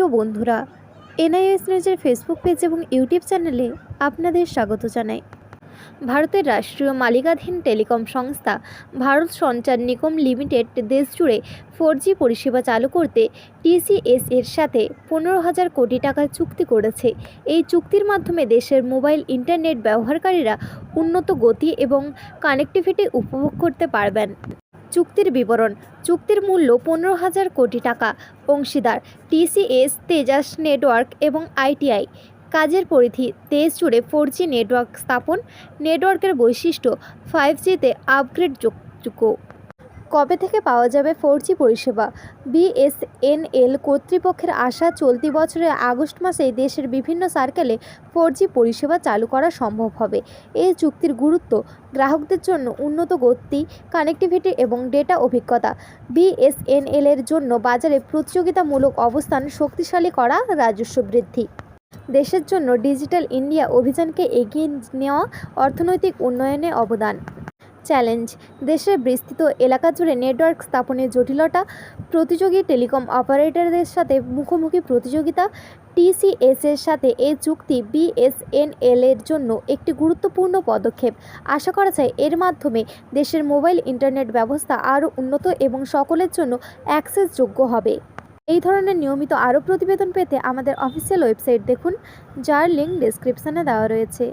প্রিয় বন্ধুরা, এনআইএস নিউজের ফেসবুক পেজ এবং ইউটিউব চ্যানেলে আপনাদের স্বাগত জানাই। ভারতের রাষ্ট্রীয় মালিকাধীন টেলিকম সংস্থা ভারত সঞ্চার নিগম লিমিটেড দেশজুড়ে ফোর জি পরিষেবা চালু করতে টিসিএস এর সাথে পনেরো হাজার কোটি টাকার চুক্তি করেছে। এই চুক্তির মাধ্যমে দেশের মোবাইল ইন্টারনেট ব্যবহারকারীরা উন্নত গতি এবং কানেক্টিভিটি উপভোগ করতে পারবেন। চুক্তির বিবরণ। চুক্তির মূল্য পনেরো হাজার কোটি টাকা। অংশীদার টিসিএস, তেজাস নেটওয়ার্ক এবং আইটিআই। কাজের পরিধি, দেশ জুড়ে ফোর নেটওয়ার্ক স্থাপন। নেটওয়ার্কের বৈশিষ্ট্য ফাইভ জিতে আপগ্রেড যোগ্য। কবে থেকে পাওয়া যাবে ফোর জি পরিষেবা বিএসএনএল কর্তৃপক্ষের আশা, চলতি বছরের আগস্ট মাসেই দেশের বিভিন্ন সার্কেলে ফোর জি পরিষেবা চালু করা সম্ভব হবে। এই চুক্তির গুরুত্ব, গ্রাহকদের জন্য উন্নত গতি, কানেক্টিভিটি এবং ডেটা অভিজ্ঞতা। বিএসএনএল এর জন্য বাজারে প্রতিযোগিতামূলক অবস্থান শক্তিশালী করা রাজস্ব বৃদ্ধি। দেশের জন্য ডিজিটাল ইন্ডিয়া অভিযানকে এগিয়ে নেওয়া অর্থনৈতিক উন্নয়নে অবদান। চ্যালেঞ্জ। দেশের বিস্তৃত এলাকা জুড়ে নেটওয়ার্ক স্থাপনের জটিলতা, প্রতিযোগী টেলিকম অপারেটরদের সাথে মুখোমুখি প্রতিযোগিতা টিসিএস এর সাথে এই চুক্তি বিএসএনএল এর জন্য একটি গুরুত্বপূর্ণ পদক্ষেপ। আশা করা যায়, এর মাধ্যমে দেশের মোবাইল ইন্টারনেট ব্যবস্থা আরও উন্নত এবং সকলের জন্য অ্যাক্সেসযোগ্য হবে। এই ধরনের নিয়মিত আরও প্রতিবেদন পেতে আমাদের অফিসিয়াল ওয়েবসাইট দেখুন, যার লিঙ্ক ডেসক্রিপশানে দেওয়া রয়েছে।